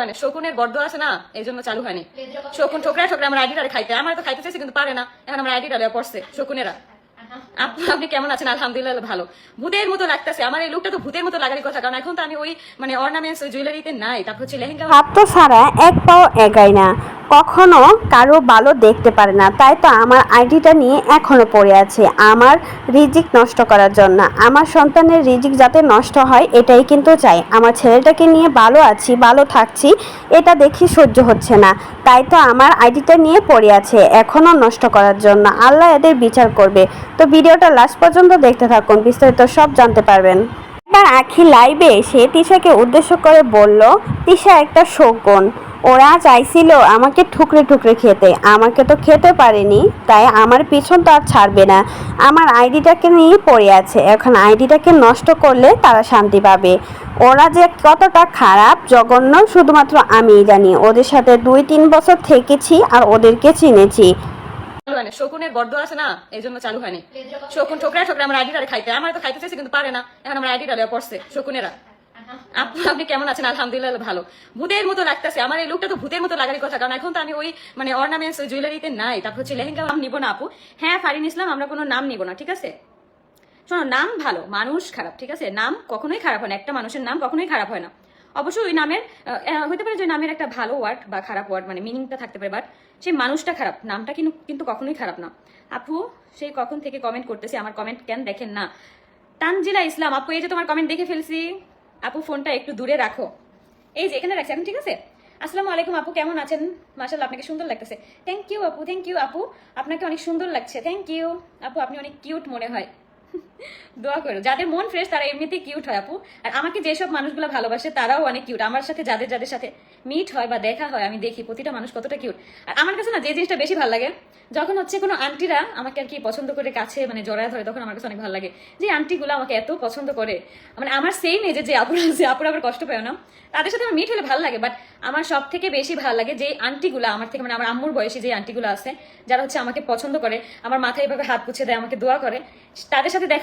মানে শকুনের গর্দ আছে না এই জন্য চালু হয়নি। শকুন ঠোকরা ঠোকরা আমার আইডিটারে খাইতে আমার তো খাইতে চাইছে কিন্তু পারে না। এখন আমার আইডিটা পড়ছে শকুনেরা। আপনি কেমন আছেন? আলহামদুলিল্লাহ, ভালো। ভূতের মতো লাগতেছে। আমার এই লুকটা তো ভূতের মতো লাগারই কথা, কারণ এখন তো আমি ওই মানে অর্নামেন্টস জুয়েলারিতে নাই। তারপর হচ্ছে লেহেঙ্গা ছাত্র ছাড়া এক পাও এগায় না। কখনো কারও ভালো দেখতে পারে না। তাই তো আমার আইডিটা নিয়ে এখনও পড়ে আছে। আমার রিজিক নষ্ট করার জন্য। আমার সন্তানের রিজিক যাতে নষ্ট হয়, এটাই কিন্তু চাই। আমার ছেলেটাকে নিয়ে ভালো আছি, ভালো থাকছি, এটা দেখি সহ্য হচ্ছে না। তাই তো আমার আইডিটা নিয়ে পড়ে আছে, এখনও নষ্ট করার জন্য। আল্লাহ এদের বিচার করবে। তো ভিডিওটা লাস্ট পর্যন্ত দেখতে থাকুন, বিস্তারিত সব জানতে পারবেন। একবার আখি লাইভে এসে তিশাকে উদ্দেশ্য করে বলল, তিশা একটা শোকন ওরা চাইছিল আমাকে ঠুকরে ঠুকরে খেতে। আমাকে তো খেতে পারেনি, তাই আমার পিছন তো আর ছাড়বে না। আমার আইডিটাকে নিয়ে পড়ে আছে। এখন আইডিটাকে নষ্ট করলে তারা শান্তি পাবে। ওরা যে কতটা খারাপ, জঘন্য, শুধুমাত্র আমিই জানি। ওদের সাথে দুই তিন বছর থেকেছি আর ওদেরকে চিনেছি। চালু শকুনের আছে না এই জন্য চালু হয়নি। শকুন ঠোকরা ঠোকরা আমার আইডিটারে খাইতে আমার তো খাইতে চাইছে কিন্তু পারে না। এখন আমার পড়ছে শকুনেরা। আপনি কেমন আছেন? আলহামদুলিল্লাহ ভালো। ভূতের মতো লাগতেছে। আমার এই লুকটা তো ভূতের মতো লাগারই কথা কারণ এখন তো আমি ওই মানে অর্নামেন্টস জুয়েলারিতে নাই। তারপর হচ্ছে লেহেঙ্গা নাম নিব না আপু। হ্যাঁ ফারিন ইসলাম আমরা কোনো নাম নিব না ঠিক আছে? শোনো নাম ভালো মানুষ খারাপ ঠিক আছে? নাম কখনোই খারাপ হয় না। একটা মানুষের নাম কখনোই খারাপ হয় না। অবশ্যই ওই নামের হতে পারে যে নামের একটা ভালো ওয়ার্ড বা খারাপ ওয়ার্ড মানে মিনিংটা থাকতে পারে বাট সেই মানুষটা খারাপ, নামটা কিন্তু কিন্তু কখনোই খারাপ না। আপু, সেই কখন থেকে কমেন্ট করতেছি, আমার কমেন্ট কেন দেখেন না? তানজিলা ইসলাম, আপু, এই যে তোমার কমেন্ট দেখে ফেলছি। আপু, ফোনটা একটু দূরে রাখো। এই যে এখানে রাখছি, এখন ঠিক আছে? আসসালামু আলাইকুম, আপু, কেমন আছেন? মাশাল্লাহ আপনাকে সুন্দর লাগতেছে। থ্যাংক ইউ আপু থ্যাংক ইউ আপু। আপনাকে অনেক সুন্দর লাগছে থ্যাংক ইউ আপু, আপনি অনেক কিউট মনে হয়। দোয়া করো। যাদের মন ফ্রেশ তারা এমনিতেই কিউট হয় আপু। আর আমাকে যেসব মানুষগুলো ভালোবাসে, তারাও অনেক কিউট আমার সাথে, যাদের যাদের সাথে মিট হয় বা দেখা হয়, আমি দেখি প্রতিটা মানুষ কতটা কিউট আর আমার কাছে না, যে জিনিসটা বেশি ভালো লাগে, যখন হচ্ছে কোনো আন্টিরা আমাকে আর কি পছন্দ করে কাছে মানে জড়ায় ধরে, তখন আমার কাছে অনেক ভালো লাগে। যে আন্টিগুলো আমাকে এত পছন্দ করে মানে আমার সেম এজে যে আপুরা আছে, আপুরা আবার কষ্ট পায় না। তাদের সাথে আমার মিট হলে ভালো লাগে বাট আমার সব থেকে বেশি ভালো লাগে যে আন্টিগুলো আমার থেকে মানে আমার আম্মুর বয়সী যে আন্টিগুলো আছে, যারা হচ্ছে আমাকে পছন্দ করে, আমার মাথায় এভাবে হাত পুছে দেয়, আমাকে দোয়া করে, তাদের সাথে দেখা